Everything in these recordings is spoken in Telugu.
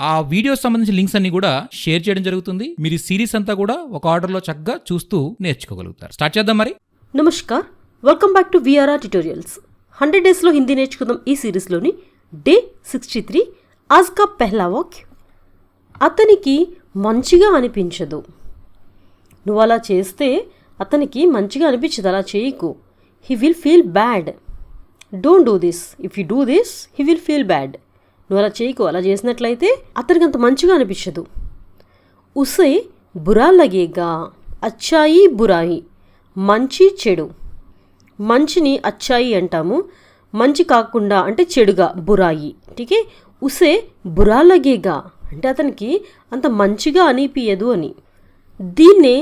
ఆ వీడియోస్ సంబంధించిన లింక్స్ అన్ని కూడా షేర్ చేయడం జరుగుతుంది. మీరు సిరీస్ అంతా కూడా ఒక ఆర్డర్లో చక్కగా చూస్తూ నేర్చుకోగలుగుతారు. స్టార్ట్ చేద్దాం మరి. Namaskar. Welcome back to VRR tutorials hundred డేస్లో హిందీ నేర్చుకుందాం ఈ సిరీస్లోని డే సిక్స్టీ త్రీ ఆజ్ కా పెహ్లా వాక్ అతనికి మంచిగా అనిపించదు. నువ్వు అలా చేస్తే అతనికి మంచిగా అనిపించదు. అలా చేయకు. He will feel bad don't do this if you do this he will feel bad నువ్వు అలా చేయకు అలా చేసినట్లయితే అతనికి అంత మంచిగా అనిపించదు ఉసే బురా లగేగా అచ్చాయి బురాయి మంచి చెడు మంచిని అచ్చాయి అంటాము మంచి కాకుండా అంటే చెడుగా బురాయి ఠీకే ఉసే బురా లగేగా అంటే అతనికి అంత మంచిగా అనిపించదు అని దీన్నే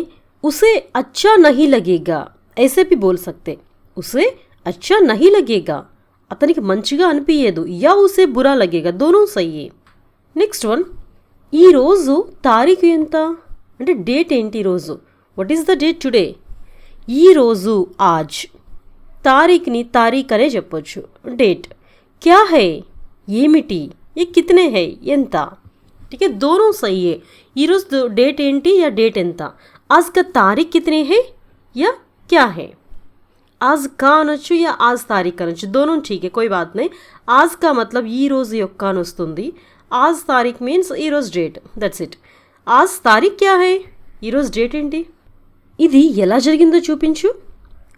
ఉసే అచ్చా నహీ లగేగా ऐसे भी बोल सकते उसे अच्छा नहीं लगेगा అతనికి మంచిగా అనిపించేదు యా ఉసే బురా లగేగా. దోనో సయ్యే. Next one. ఈరోజు తారీఖు ఎంత? అంటే డేట్ ఏంటి ఈరోజు what is the date today ఈరోజు ఆజ్. తారీఖుని తారీఖ్ అనే చెప్పొచ్చు. డేట్. క్యా హై? ఏమిటి? ఈ కితనే హై? ఎంత? ఠీకే దోనో సయ్యే. ఈరోజు డేట్ ఏంటి? యా డేట్ ఎంత? ఆజ్ కా తారీఖు కితనే హై? యా క్యా హై? आज का అనొచ్చు యా ఆజ్ తారీఖ్ అనొచ్చు దోనో ठीक है कोई बात नहीं आज का मतलब ఈ రోజు యొక్క అని వస్తుంది ఆజ్ తారీఖ్ మీన్స్ ఈ రోజు డేట్ దట్స్ ఇట్ ఆజ్ తారీఖ్ క్యా హై ఈరోజు డేట్ ఏంటి ఇది ఎలా జరిగిందో చూపించు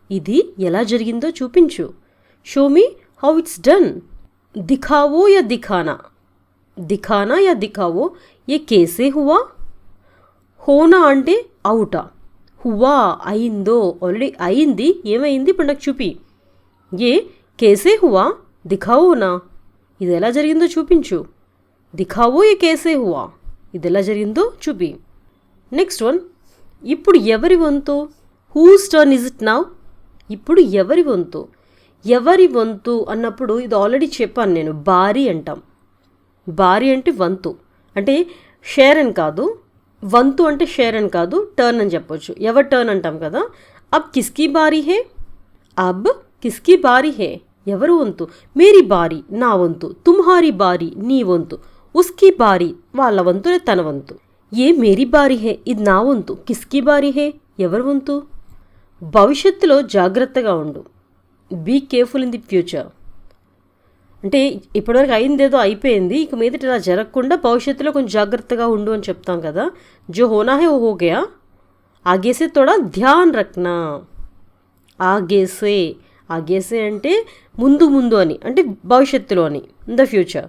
ఇది ఎలా జరిగిందో చూపించు show me how it's done దిఖావో యా దిఖానా దిఖానా యా దిఖావో ఏ కేసే హువా హోనా అంటే అవుటా హువా అయిందో ఆల్రెడీ అయింది ఏమైంది? ఇప్పుడు నాకు చూపి. ఏ? కేసే హువా? దిఖావోనా ఇది ఎలా జరిగిందో చూపించు. దిఖావో ఏ కేసే హువా? ఇది ఎలా జరిగిందో చూపి. నెక్స్ట్ వన్ ఇప్పుడు ఎవరి వంతు? Whose turn is it now ఇప్పుడు ఎవరి వంతు? ఎవరి వంతు అన్నప్పుడు ఇది ఆల్రెడీ చెప్పాను నేను. భారీ అంటాం. భారీ అంటే వంతు. అంటే షేర్ అని కాదు వంతు అంటే షేర్ అని కాదు టర్న్ అని చెప్పొచ్చు. ఎవరి టర్న్ అంటాం కదా? అబ్ కిస్కీ బారీ హే? అబ్ కిస్కీ బారీ హే? ఎవరు వంతు? మేరీ బారీ నా వంతు. తుమ్హారి బారీ నీ వంతు. ఉస్కీ బారీ వాళ్ళ వంతులే తన వంతు. ఏ మేరీ బారీ హే? ఇది నా వంతు. కిస్కీ బారీ హే? ఎవరు వంతు? భవిష్యత్తులో జాగ్రత్తగా ఉండు. Be careful in the future అంటే ఇప్పటివరకు అయిందేదో అయిపోయింది. ఇక మీదట ఇలా జరగకుండా భవిష్యత్తులో కొంచెం జాగ్రత్తగా ఉండు అని చెప్తాం కదా. జో హోనా హే హో గయా? ఆగేసే తోడా ధ్యాన్ రక్నా. ఆగేసే. ఆగేసే అంటే ముందు ముందు అని అంటే భవిష్యత్తులో అని ఇన్ ద ఫ్యూచర్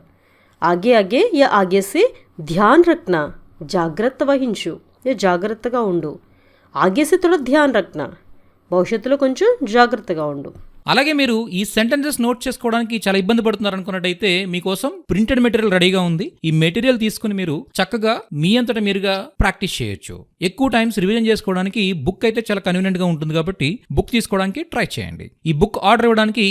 ఆగే ఆగే యా ఆగేసే ధ్యాన్ రక్నా. జాగ్రత్త వహించు. యా జాగ్రత్తగా ఉండు. ఆగేసే తోడా ధ్యాన్ రక్నా. భవిష్యత్తులో కొంచెం జాగ్రత్తగా ఉండు. అలాగే మీరు ఈ సెంటెన్సెస్ నోట్ చేసుకోవడానికి చాలా ఇబ్బంది పడుతున్నారు అనుకున్నట్టయితే మీకోసం ప్రింటెడ్ మెటీరియల్ రెడీగా ఉంది. ఈ మెటీరియల్ తీసుకుని మీరు చక్కగా మీ అంతటా మీరుగా ప్రాక్టీస్ చేయొచ్చు. ఎక్కువ టైమ్స్ రివిజన్ చేసుకోవడానికి బుక్ అయితే చాలా కన్వీనియంట్గా ఉంటుంది కాబట్టి బుక్ తీసుకోవడానికి ట్రై చేయండి. ఈ బుక్ ఆర్డర్ ఇవ్వడానికి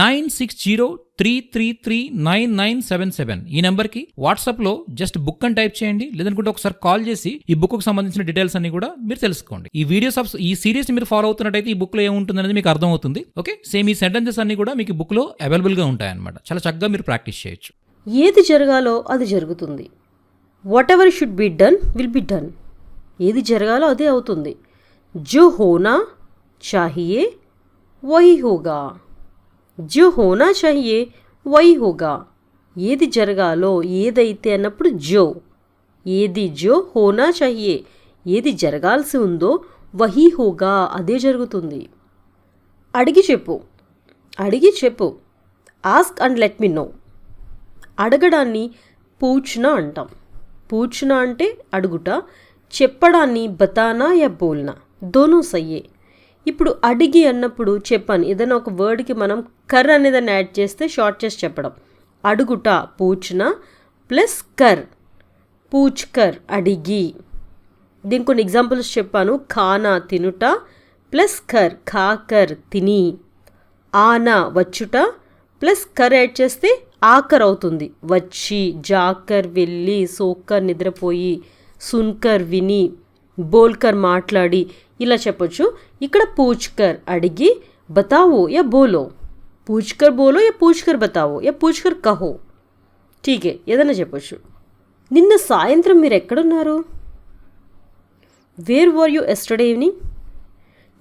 nine six zero three three three nine nine seven seven ఈ నెంబర్కి వాట్సాప్లో వాట్సాప్లో జస్ట్ బుక్ అని టైప్ చేయండి. లేదనుకుంటే ఒకసారి కాల్ చేసి ఈ బుక్ సంబంధించిన డీటెయిల్స్ అన్ని కూడా మీరు తెలుసుకోండి. ఈ వీడియోస్ ఆఫ్ ఈ సిరీస్ మీరు ఫాలో అవుతున్నట్టయితే ఈ బుక్లో ఏముంటుంది అనేది మీకు అర్థమవుతుంది. ఓకే సేమ్ ఈ సెంటెన్సెస్ అన్ని కూడా మీకు బుక్లో అవైలబుల్గా ఉంటాయి చాలా చక్కగా మీరు ప్రాక్టీస్ చేయొచ్చు. ఏది జరగాలో అది జరుగుతుంది. Whatever should be done will be done ఏది జరగాలో అదే అవుతుంది. జో హోనా చాహియే వై హోగా జో హోనా చాహియే వై హోగా ఏది జరగాలో ఏదైతే అన్నప్పుడు జో. ఏది జో హోనా చాహియే ఏది జరగాల్సి ఉందో వహీ హోగా అదే జరుగుతుంది. అడిగి చెప్పు. అడిగి చెప్పు. Ask and let me know. అడగడాన్ని పూచ్నా అంటాం. పూచ్నా అంటే అడుగుట చెప్పడాన్ని బతానా యా బోల్నా? దోనూ సయ్యే. ఇప్పుడు అడిగి అన్నప్పుడు చెప్పాను. ఏదైనా ఒక వర్డ్కి మనం కర్ అనేదాన్ని యాడ్ చేస్తే షార్ట్ చేసి చెప్పడం. అడుగుట పూచ్న? ప్లస్ కర్. పూచ్ కర్ అడిగి. దీని కొన్ని ఎగ్జాంపుల్స్ చెప్పాను. ఖానా తినుట. ప్లస్ కర్ ఖాకర్ తిని. ఆనా వచ్చుట. ప్లస్ కర్ యాడ్ చేస్తే ఆకర్ అవుతుంది. వచ్చి జాకర్ వెళ్ళి సోకర్ నిద్రపోయి. సున్కర్ విని బోల్కర్ మాట్లాడి ఇలా చెప్పొచ్చు. ఇక్కడ పూచ్కర్ అడిగి బతావో యా బోలో? పూచ్కర్ బోలో యా పూచ్కర్ బతావో? యా పూచ్కర్ కహో? ఠీకే ఏదైనా చెప్పొచ్చు. నిన్న సాయంత్రం మీరు ఎక్కడున్నారు? Where were you yesterday evening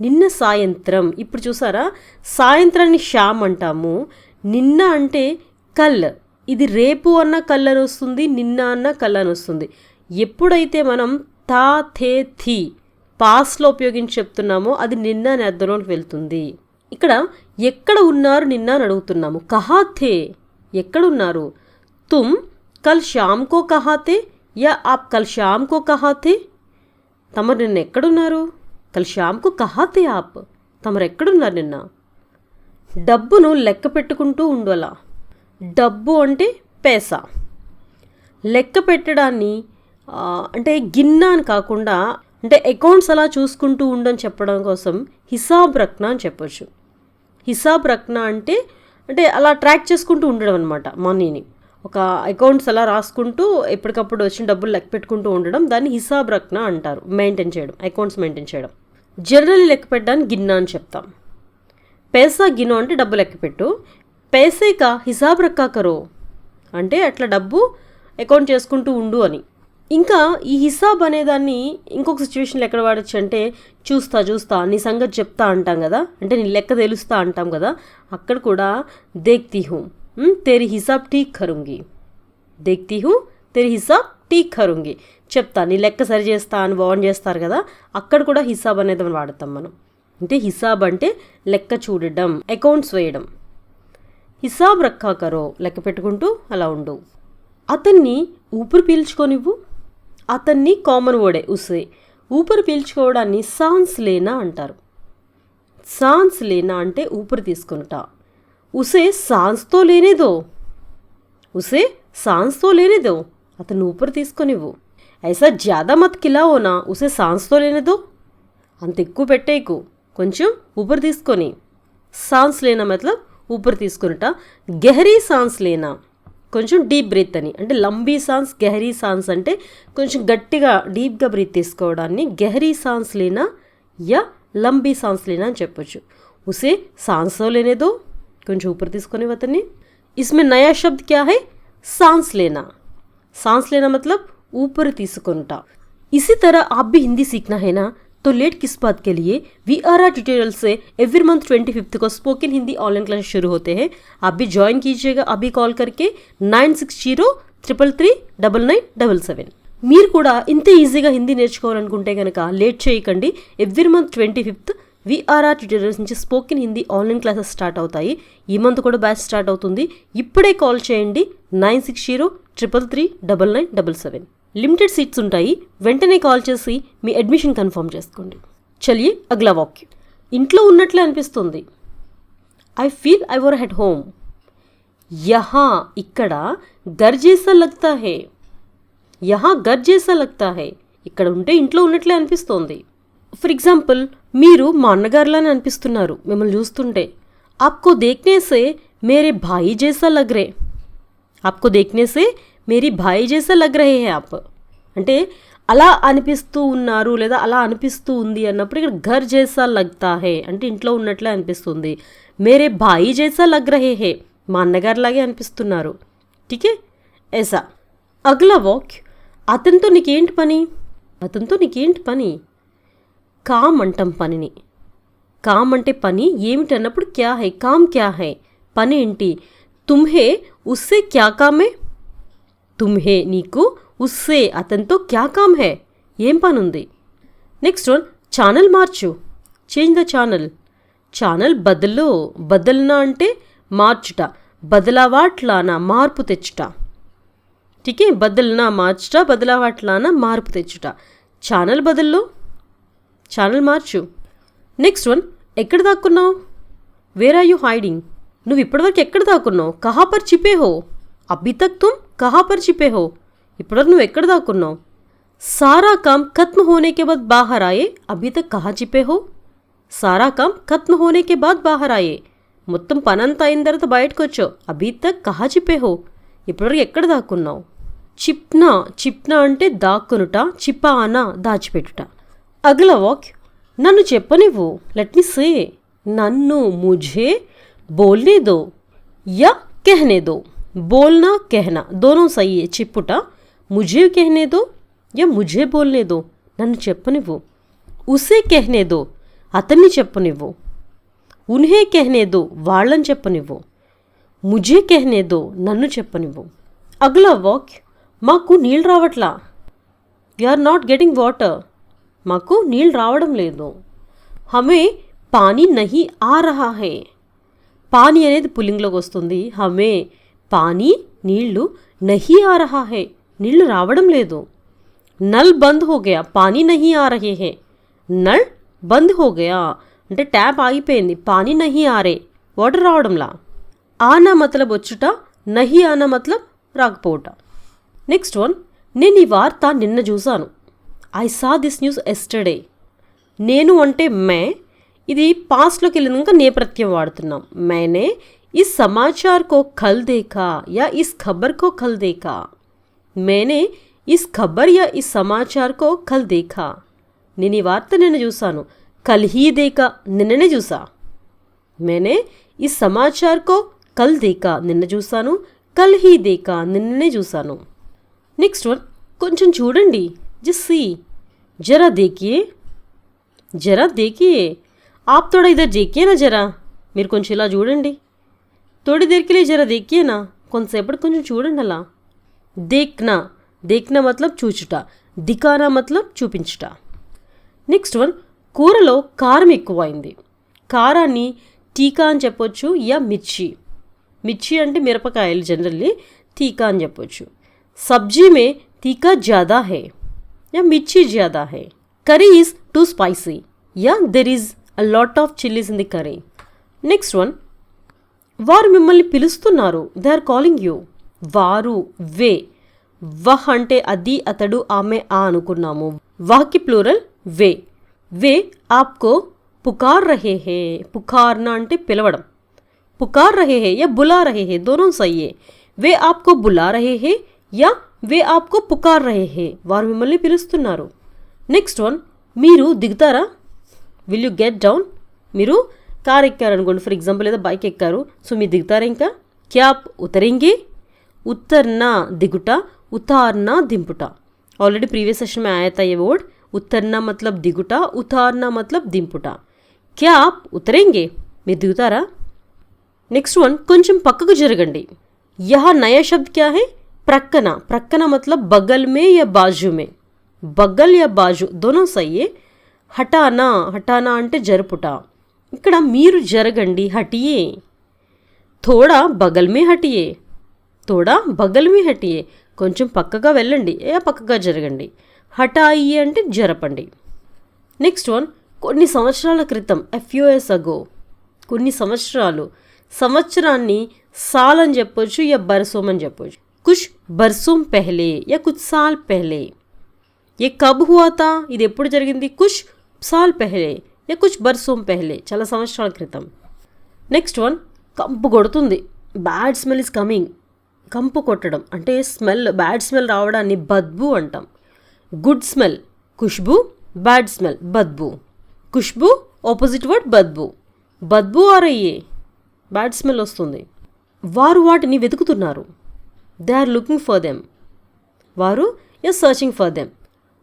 నిన్న సాయంత్రం. ఇప్పుడు చూసారా? సాయంత్రాన్ని శ్యామ్ అంటాము. నిన్న అంటే కల్. ఇది రేపు అన్న కల్ అని వస్తుంది నిన్న అన్న కల్ అని వస్తుంది ఎప్పుడైతే మనం తా థే థీ పాస్లో ఉపయోగించి చెప్తున్నామో అది నిన్న అనే అర్థంలోకి వెళ్తుంది. ఇక్కడ ఎక్కడ ఉన్నారు నిన్న అని అడుగుతున్నాము. కహా థే ఎక్కడున్నారు తుమ్ కల్ శ్యామ్ కో కహా థే యా ఆప్ కల్ శ్యామ్ కో కహా థే తమరు నిన్న ఎక్కడున్నారు కల్ శ్యామ్కు కహాతే ఆప్? తమరు ఎక్కడున్నారు నిన్న? డబ్బును లెక్క పెట్టుకుంటూ ఉండాల డబ్బు అంటే పేసా. లెక్క పెట్టడాన్ని అంటే గిన్నె అని కాకుండా అంటే అకౌంట్స్ అలా చూసుకుంటూ ఉండని చెప్పడం కోసం హిసాబ్ రక్న అని చెప్పొచ్చు. హిసాబ్ రక్న అంటే అంటే అలా ట్రాక్ చేసుకుంటూ ఉండడం అనమాట మనీని ఒక అకౌంట్స్ అలా రాసుకుంటూ ఎప్పటికప్పుడు వచ్చిన డబ్బులు లెక్క పెట్టుకుంటూ ఉండడం దాన్ని హిసాబ్ రక్న అంటారు మెయింటైన్ చేయడం అకౌంట్స్ మెయింటైన్ చేయడం. జనరల్లీ లెక్క పెట్టడానికి గిన్నె అని చెప్తాం. పేసా గిన్నో అంటే డబ్బు లెక్క పెట్టు. పేసేక హిసాబ్ రక్కా కరో? అంటే అట్లా డబ్బు అకౌంట్ చేసుకుంటూ ఉండు అని. ఇంకా ఈ హిసాబ్ అనేదాన్ని ఇంకొక సిచ్యువేషన్లో ఎక్కడ వాడచ్చు అంటే చూస్తా చూస్తా నీ సంగతి చెప్తా అంటాం కదా? అంటే నీ లెక్క తెలుస్తా అంటాం కదా? అక్కడ కూడా దేక్తి హూ. తేరి హిసాబ్ ఠీక్ కరుంగి. దేక్తి హూ తెరి హిసాబ్ ఠీక్ కరుంగి. చెప్తా నీ లెక్క సరి చేస్తా అని వార్న్ చేస్తారు కదా? అక్కడ కూడా హిసాబ్ అనేది మనం వాడతాం మనం. అంటే హిసాబ్ అంటే లెక్క చూడడం అకౌంట్స్ వేయడం. హిసాబ్ రక్కా కరో లెక్క పెట్టుకుంటూ అలా ఉండు. అతన్ని ఊపిరి పీల్చుకోనివ్వు అతన్ని కామన్ వర్డే ఉసే ఊపిరి పీల్చుకోవడాన్ని సాన్స్ లేనా అంటారు. సాన్స్ లేనా అంటే ఊపిరి తీసుకునుట. ఉసే సాన్స్తో లేనేదో? ఉసే సాన్స్తో లేనేదో? అతను ఊపిరి తీసుకొనివ్వు. ఐసా జ్యాదా మత్ కిలా ఓనా ఉసే సాన్స్తో లేనేదో? అంత ఎక్కువ పెట్టేకు కొంచెం ఊపిరి తీసుకొని. సాన్స్ లేనా మతలబ్ ఊపిరి తీసుకునుట. గెహరీ సాన్స్ లేనా? కొంచెం డీప్ బ్రీత్ అని. అంటే లంబీ సాన్స్ గెహరీ సాన్స్ అంటే కొంచెం గట్టిగా డీప్గా బ్రీత్ తీసుకోవడాన్ని గెహరీ సాన్స్ లేనా యా లంబీ సాన్స్ లేనా అని చెప్పొచ్చు. ఉసే సాన్సో లేనేదో? కొంచెం ఊపిరి తీసుకొని అతన్ని ఇస్మే నయా శబ్ద క్యా హై? సాన్స్ లేనా. సాన్స్ లేనా మతలబ్? ఊపిరి తీసుకుంటా. ఇసి తర ఆప్ హిందీ సీఖనా హైనా? तो लेट किस बात के लिए वी आर आर ट्यूटोरियल से एवरी मंथ ट्वेंटी फिफ्थ को स्पोकन हिंदी ऑनलाइन क्लास शुरू होते हैं आप भी ज्वाइन कीजिएगा अभी कॉल करके nine six zero triple three double nine double seven మీరు కూడా ఇంత ఈజీగా హిందీ నేర్చుకోవాలనుకుంటే కనుక లేట్ చేయకండి every month twenty fifth VRR tutorials నుంచి spoken Hindi online classes start అవుతాయి ఈ మంత్ కూడా బ్యాచ్ స్టార్ట్ అవుతుంది ఇప్పుడే కాల్ చేయండి nine six zero triple three double nine double seven limited seats ఉంటాయి. వెంటనే కాల్ చేసి మీ అడ్మిషన్ కన్ఫర్మ్ చేసుకోండి. చలియే అగ్లా వాక్యం. ఇంట్లో ఉన్నట్లే అనిపిస్తుంది. I feel I were at home. యహా ఇక్కడ గర్జేసా లగ్తా హే. యహా గర్జేసా లగ్తా హే. ఇక్కడ ఉంటే ఇంట్లో ఉన్నట్లే అనిపిస్తోంది. ఫర్ ఎగ్జాంపుల్ మీరు మా అన్నగారులానే అనిపిస్తున్నారు మిమ్మల్ని చూస్తుంటే. ఆప్కో దేక్నేసే మేరే భాయి జేసా లగ్రే ఆప్కో దేక్నేసే మేరీ భాయి జైసా లగ్ రహే హే ఆప్ అంటే అలా అనిపిస్తూ ఉన్నారు లేదా అలా అనిపిస్తూ ఉంది అన్నప్పుడు ఇక్కడ ఘర్ జైసా లగ్తా హే అంటే ఇంట్లో ఉన్నట్లే అనిపిస్తుంది. మేరే భాయి జైసా లగ్ రహే హే మా అన్నగారిలాగే అనిపిస్తున్నారు. టీకే ఏసా? అగలా వాక్. అతనితో నీకేంటి పని? అతనితో నీకేంటి పని? కామ్ అంటాం పనిని. కామ్ అంటే పని ఏమిటి అన్నప్పుడు క్యా హై? కామ్ క్యా హై? పని ఏంటి? తుమ్హే ఉస్సే క్యా కామే? తుమ్హే నీకు ఉస్సే అతనితో క్యా కామ్ హే? ఏం పనుంది? నెక్స్ట్ వన్ ఛానల్ మార్చు. చేంజ్ ద ఛానల్ ఛానల్ బదులు బదలనా అంటే మార్చుట. బదలావాట్లానా మార్పు తెచ్చుట. ఠీకే బదలనా మార్చుట బదలావాట్లానా మార్పు తెచ్చుట. ఛానల్ బదుల్లో ఛానల్ మార్చు. నెక్స్ట్ వన్ ఎక్కడ దాక్కున్నావు? వేర్ ఆర్ యూ హైడింగ్ నువ్వు ఇప్పటివరకు ఎక్కడ దాక్కున్నావు? కహా చిపేహో చిపే హో? అభి తక్ తుమ్? కహా పర్ చిపే హో ఇప్పటివరకు నువ్వు ఎక్కడ దాక్కున్నావు సారా కామ్ ఖత్మ హోనే కే బాద్ బాహర్ ఆయే అభీ తక్ కహా చిపే హో సారా కామ్ ఖత్మ హోనే కే బాద్ బాహర్ ఆయే మొత్తం పనంతా అయిన తర్వాత బయటకు వచ్చావు అభీ తక్ కహా చిపే హో ఇప్పటివరకు ఎక్కడ దాక్కున్నావు చిప్నా చిప్నా అంటే దాక్కునుట చిపానా దాచిపెట్టుట అగల వాక్ నన్ను చెప్పనివ్వు లెట్ మీ సే నన్ను ముఝే బోల్నే దో या कहने दो बोलना कहना दोनों सही है। चिपुटा मुझे कहने दो या मुझे बोलने दो? నన్ను చెప్పనివ్వు ఉసే కెహ్నేదో అతన్ని చెప్పనివ్వు ఉన్హే కెహ్నేదో వాళ్ళని చెప్పనివ్వు ముజే కెహ్నేదో నన్ను చెప్పనివ్వు అగ్లా వాక్ మాకు నీళ్ళు రావట్లా ఆర్ నాట్ గెటింగ్ వాటర్ మాకు నీళ్ళు రావడం లేదు హమే పానీ నహి ఆ రహా హే పానీ అనేది పుల్లింగ్లోకి వస్తుంది హమే పానీ నీళ్ళు నహీ ఆ రహా హే నీళ్ళు రావడం లేదు. నల్ బంద్ హో గయా. పానీ నహీ ఆ రహే హే. నల్ బంద్ హో గయా. అంటే ట్యాప్ ఆగిపోయింది. పానీ నహీ ఆరే వాటర్ రావడంలా? ఆనా మతలబ్ వచ్చుట నహీ ఆనా మతలబ్ రాకపోవట. Next one. నేను ఈ వార్త నిన్న చూశాను. I saw this news yesterday. నేను అంటే మే. ఇది పాస్ట్లోకి వెళ్ళినాక నే ప్రత్యయం వాడుతున్నాం. మేనే इस समाचार को कल देखा या इस खबर को कल देखा मैंने इस खबर या इस समाचार को कल देखा నేను ఈ వార్త నిన్న చూశాను కల్ హీ దేకా నిన్ననే చూసా मैंने इस समाचार को कल देखा నిన్న చూశాను కల్ హీ దేకా నిన్ననే చూశాను నెక్స్ట్ వన్ కొంచెం చూడండి జస్ట్ సీ జరా దేకియే జరా దేకియే ఆప్ తోడా ఇద్దరు దేకియే నా జరా మీరు కొంచెం ఇలా చూడండి తోడి దిక్కిలే జరా దిక్కేనా? కొంతసేపటి కొంచెం చూడండి అలా దేక్నా దేక్నా మతలబ్ చూచుట దికానా మతలబ్ చూపించుట. నెక్స్ట్ వన్ కూరలో కారం ఎక్కువైంది. కారాన్ని టీకా అని చెప్పొచ్చు యా మిర్చి. మిర్చి అంటే మిరపకాయలు జనరల్లీ టీకా అని చెప్పొచ్చు. సబ్జీ మే టీకా జ్యాదా హే యా మిర్చి జ్యాదా హే. Curry is too spicy yeah there is a lot of chillies in the curry. Next one వారు మిమ్మల్ని పిలుస్తున్నారు దే ఆర్ కాలింగ్ యూ వారు వే వహ్ అంటే అది అతడు ఆమె ఆ అనుకున్నాము వహ్కి ప్లూరల్ వే వే ఆప్కో పుకార్ రహే హే పుకార్నా అంటే పిలవడం पुकार रहे हैं या बुला रहे हैं दोनों सही है वे आपको बुला रहे हैं या వే ఆప్కో పుకార్ రహే హే వారు మిమ్మల్ని పిలుస్తున్నారు నెక్స్ట్ వన్ మీరు దిగుతారా విల్ యూ గెట్ డౌన్ మీరు కార్ ఎక్కారనుకోండి ఫర్ ఎగ్జాంపుల్ లేదా బైక్ ఎక్కారు సో మీరు దిగుతారా ఇంకా క్యాప్ ఉతరింగే ఉత్తర్నా దిగుట ఉతార్నా దింపుట ऑलरेडी प्रीवियस सेशन में आया था ये वर्ड उतरना मतलब दिगुटा उतारना मतलब దింపుట क्या आप उतरेंगे మీరు దిగుతారా నెక్స్ట్ వన్ కొంచెం పక్కకు జరగండి యహ నయా శబ్ద్ క్యా హై ప్రక్కన ప్రక్కన మతలబ్ బగల్ మే యా బాజు మే బగల్ యా బాజు దోనో సయ్యే హటానా హటానా అంటే జరుపుట ఇక్కడ మీరు జరగండి హటియే. థోడా బగల్ మే హటియే. తోడా బగల్మే హటియే. కొంచెం పక్కగా వెళ్ళండి ఏ పక్కగా జరగండి. హఠాయి అంటే జరపండి. నెక్స్ట్ వన్ కొన్ని సంవత్సరాల క్రితం ఎఫ్యూఎస్ అగో కొన్ని సంవత్సరాలు సంవత్సరాన్ని సాల్ అని చెప్పొచ్చు యా బర్సోమ్ అని చెప్పొచ్చు. కుష్ బర్సోమ్ పెహలే యా కుచ్ సాల్ పెహ్లే. ఏ కబ్ హువా తా? ఇది ఎప్పుడు జరిగింది? కుష్ సాల్ పెహ్లే. యా కుచ్ బర్సోం పెహ్లే చాలా సంవత్సరాల క్రితం. నెక్స్ట్ వన్ కంపు కొడుతుంది. బ్యాడ్ స్మెల్ ఇస్ కమింగ్ కంపు కొట్టడం అంటే స్మెల్ బ్యాడ్ స్మెల్ రావడాన్ని బద్బు అంటాం. గుడ్ స్మెల్ ఖుష్బు బ్యాడ్ స్మెల్ బద్బు. ఖుష్బు ఆపోజిట్ వర్డ్ బద్బు. బద్బు ఆరయ్యే బ్యాడ్ స్మెల్ వస్తుంది. వారు వాటిని వెతుకుతున్నారు. They are looking for them వారు ఎస్ సర్చింగ్ ఫర్ దెమ్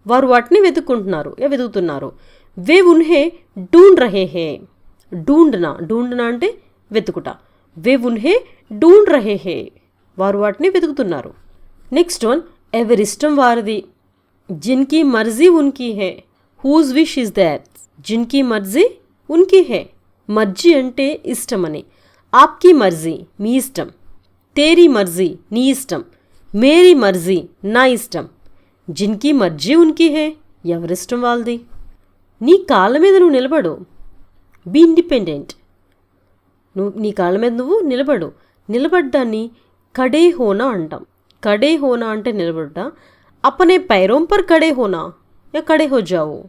వారు వాటిని వెతుక్కుంటున్నారు ఏ వెతుకుతున్నారు. వే ఉన్హే డూండ్ రహే హే డూండ్నా డూండ్నా అంటే వెతుకుట। వే ఉన్హే డూండ్ రహే హే వారు వాటిని వెతుకుతున్నారు। నెక్స్ట్ వన్ ఎవరిష్టం వారిది? జిన్కి మర్జీ ఉన్కి హే। హూజ్ విష్ ఇస్ దాట్ జిన్కి మర్జీ ఉన్కి హే। మర్జీ అంటే ఇష్టం అని ఆప్కి మర్జీ మీ ఇష్టం। తేరీ మర్జీ నీ ఇష్టం। మేరీ మర్జీ నా ఇష్టం। జిన్కి మర్జీ ఉన్కి హే। ఎవరిష్టం వాళ్ళది నీ కాళ్ళ మీద నువ్వు నిలబడు. బీ ఇండిపెండెంట్ నువ్వు నీ కాళ్ళ మీద నువ్వు నిలబడు. నిలబడ్డాన్ని కడే హోనా అంటాం. కడే హోనా అంటే నిలబడ్డా? అపనే పైరోంపర్ కడే హోనా యా కడే హోజావు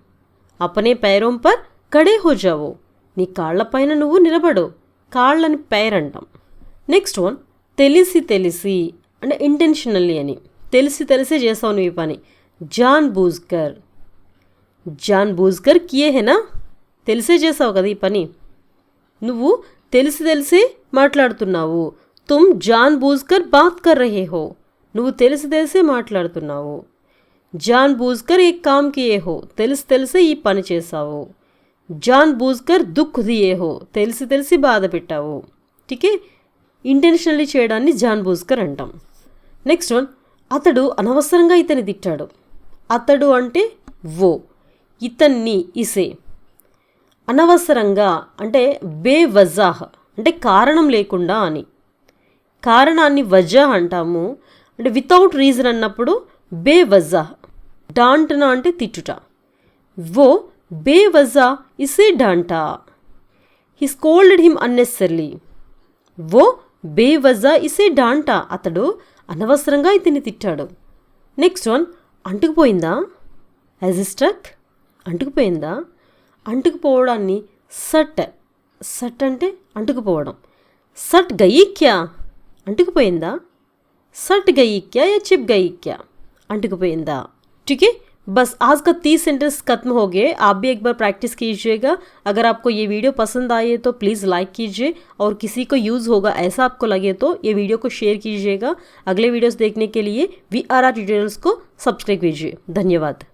అపనే పైరోంపర్ కడే హోజావు నీ కాళ్ళపైన నువ్వు నిలబడు. కాళ్ళని పైర్ అంటాం. నెక్స్ట్ వన్ తెలిసి తెలిసి అంటే ఇంటెన్షనల్లీ అని. తెలిసి తెలిసే చేసావు నువ్వు ఈ పని. జాన్ బూజ్కర్ జాన్ బూజ్కర్ కియే హేనా తెలిసే చేసావు కదా ఈ పని. నువ్వు తెలిసి తెలిసి మాట్లాడుతున్నావు. తుమ్ జాన్ బూజ్కర్ బాత్ కర్ రహే హో. నువ్వు తెలిసి తెలిసే మాట్లాడుతున్నావు. జాన్ బూజ్కర్ ఏ కామ్ కియే హో. తెలిసి తెలిసే ఈ పని చేసావు జాన్ బూజ్కర్ దుఃఖ్ దియే హో. తెలిసి తెలిసి బాధ పెట్టావు. టీకే ఇంటెన్షనల్లీ చేయడాన్ని జాన్ బూజ్కర్ అంటాం. నెక్స్ట్ వన్ అతడు అనవసరంగా ఇతని తిట్టాడు. అతడు అంటే ఓ ఇతన్ని ఇసే. అనవసరంగా అంటే బే వజాహ అంటే కారణం లేకుండా అని. కారణాన్ని వజా అంటాము. అంటే వితౌట్ రీజన్ అన్నప్పుడు బే బేవజాహ్ డాంటనా అంటే తిట్టుట. ఓ బే వజా ఇసే డాంటా. హీ కోల్డ్ హిమ్ అన్నెసర్లీ బే వజా ఇసే డాంటా. అతడు అనవసరంగా ఇతన్ని తిట్టాడు. నెక్స్ట్ వన్ అంటుకుపోయిందా? యాజ్ స్ట్రక్ అంటుకుపోయిందా? అంటుకుపోవడాన్ని సట్ సట్ అంటే అంటుకుపోవడం. సట్ గయిక్యా అంటుకుపోయిందా? सट गई क्या या चिप गई क्या अंटक ठीक है बस आज का तीस सेंटेंस खत्म हो गए आप भी एक बार प्रैक्टिस कीजिएगा अगर आपको ये वीडियो पसंद आए तो प्लीज़ लाइक कीजिए और किसी को यूज़ होगा ऐसा आपको लगे तो ये वीडियो को शेयर कीजिएगा अगले वीडियोस देखने के लिए वी आर आर ट्यूटोरियल्स को सब्सक्राइब कीजिए धन्यवाद